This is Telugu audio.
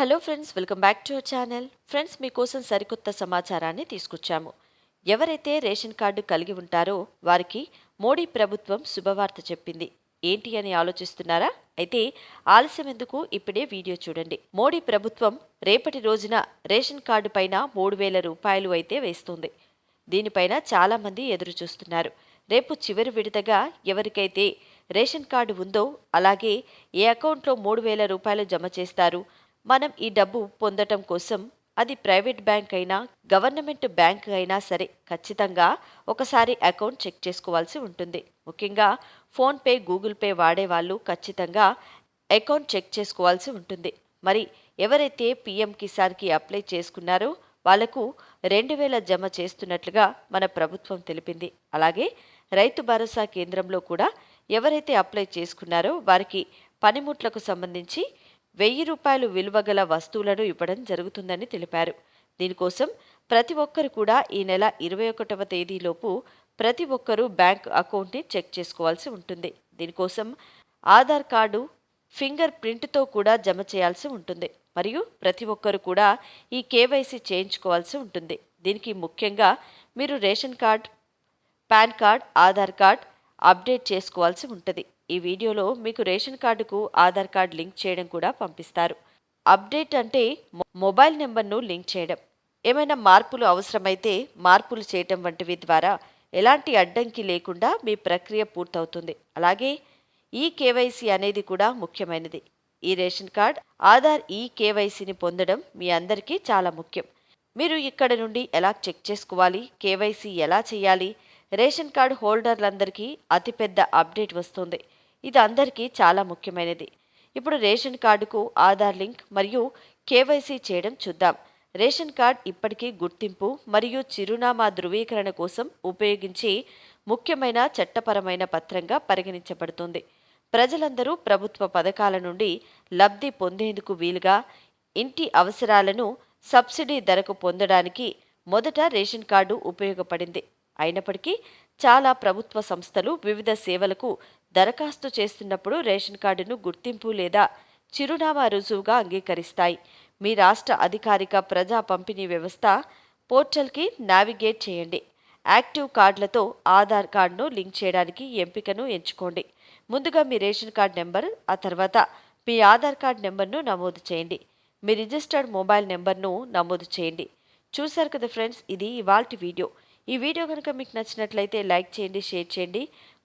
Hello friends welcome back to channel friends మీకోసం సరికొత్త సమాచారాన్ని తీసుకొచ్చాము. ఎవరైతే రేషన్ కార్డు కలిగి ఉంటారో వారికి మోడీ ప్రభుత్వం శుభవార్త చెప్పింది. ఏంటి అని ఆలోచిస్తున్నారా? అయితే ఆలస్యం ఎందుకు? ఇప్పుడే వీడియో చూడండి. మోడీ ప్రభుత్వం రేపటి రోజున రేషన్ కార్డు పైన మూడు వేల రూపాయలు అయితే వేస్తుంది. దీనిపైన చాలామంది ఎదురు చూస్తున్నారు. రేపు చివరి విడతగా ఎవరికైతే రేషన్ కార్డు ఉందో అలాగే ఏ అకౌంట్లో మూడు వేల రూపాయలు జమ చేస్తారు మనం ఈ డబ్బు పొందటం కోసం అది ప్రైవేట్ బ్యాంక్ అయినా గవర్నమెంట్ బ్యాంక్ అయినా సరే ఖచ్చితంగా ఒకసారి అకౌంట్ చెక్ చేసుకోవాల్సి ఉంటుంది. ముఖ్యంగా ఫోన్పే గూగుల్ పే వాడే వాళ్ళు ఖచ్చితంగా అకౌంట్ చెక్ చేసుకోవాల్సి ఉంటుంది. మరి ఎవరైతే పిఎం కిసాన్కి అప్లై చేసుకున్నారో వాళ్ళకు రెండు వేల జమ చేస్తున్నట్లుగా మన ప్రభుత్వం తెలిపింది. అలాగే రైతు భరోసా కేంద్రంలో కూడా ఎవరైతే అప్లై చేసుకున్నారో వారికి పనిముట్లకు సంబంధించి వెయ్యి రూపాయలు విలువ గల వస్తువులను ఇవ్వడం జరుగుతుందని తెలిపారు. దీనికోసం ప్రతి ఒక్కరు కూడా ఈ నెల ఇరవై ఒకటవ తేదీలోపు ప్రతి ఒక్కరూ బ్యాంక్ అకౌంట్ని చెక్ చేసుకోవాల్సి ఉంటుంది. దీనికోసం ఆధార్ కార్డు ఫింగర్ ప్రింట్తో కూడా జమ చేయాల్సి ఉంటుంది. మరియు ప్రతి ఒక్కరు కూడా ఈ కేవైసీ చేయించుకోవాల్సి ఉంటుంది. దీనికి ముఖ్యంగా మీరు ration card PAN card Aadhaar card update చేసుకోవాల్సి ఉంటుంది. ఈ వీడియోలో మీకు రేషన్ కార్డుకు ఆధార్ కార్డ్ లింక్ చేయడం కూడా పంపిస్తారు. అప్డేట్ అంటే మొ- మొబైల్ నెంబర్ను లింక్ చేయడం. ఏమైనా మార్పులు అవసరమైతే మార్పులు చేయటం వంటివి ద్వారా ఎలాంటి అడ్డంకి లేకుండా మీ ప్రక్రియ పూర్తవుతుంది. అలాగే ఈ కేవైసీ అనేది కూడా ముఖ్యమైనది. ఈ రేషన్ కార్డ్ ఆధార్ ఈ కేవైసీని పొందడం మీ అందరికీ చాలా ముఖ్యం. మీరు ఇక్కడ నుండి ఎలా చెక్ చేసుకోవాలి? కేవైసీ ఎలా చేయాలి? రేషన్ కార్డు హోల్డర్లందరికీ అతిపెద్ద అప్డేట్ వస్తుంది. ఇది అందరికీ చాలా ముఖ్యమైనది. ఇప్పుడు రేషన్ కార్డుకు ఆధార్ లింక్ మరియు కేవైసీ చేయడం చూద్దాం. రేషన్ కార్డ్ ఇప్పటికీ గుర్తింపు మరియు చిరునామా ధృవీకరణ కోసం ఉపయోగించి ముఖ్యమైన చట్టపరమైన పత్రంగా పరిగణించబడుతుంది. ప్రజలందరూ ప్రభుత్వ పథకాల నుండి లబ్ధి పొందేందుకు వీలుగా ఇంటి అవసరాలను సబ్సిడీ ధరకు పొందడానికి మొదట రేషన్ కార్డు ఉపయోగపడింది. అయినప్పటికీ చాలా ప్రభుత్వ సంస్థలు వివిధ సేవలకు దరఖాస్తు చేస్తున్నప్పుడు రేషన్ కార్డును గుర్తింపు లేదా చిరునామా రుజువుగా అంగీకరిస్తాయి. మీ రాష్ట్ర అధికారిక ప్రజా పంపిణీ వ్యవస్థ పోర్టల్కి నావిగేట్ చేయండి. యాక్టివ్ కార్డులతో ఆధార్ కార్డును లింక్ చేయడానికి ఎంపికను ఎంచుకోండి. ముందుగా మీ రేషన్ కార్డ్ నెంబర్ ఆ తర్వాత మీ ఆధార్ కార్డ్ నెంబర్ను నమోదు చేయండి. మీ రిజిస్టర్డ్ మొబైల్ నెంబర్ను నమోదు చేయండి. చూశారు కదా ఫ్రెండ్స్ ఇది ఇవాల్టి వీడియో. ఈ వీడియో కనుక మీకు నచ్చినట్లయితే లైక్ చేయండి షేర్ చేయండి.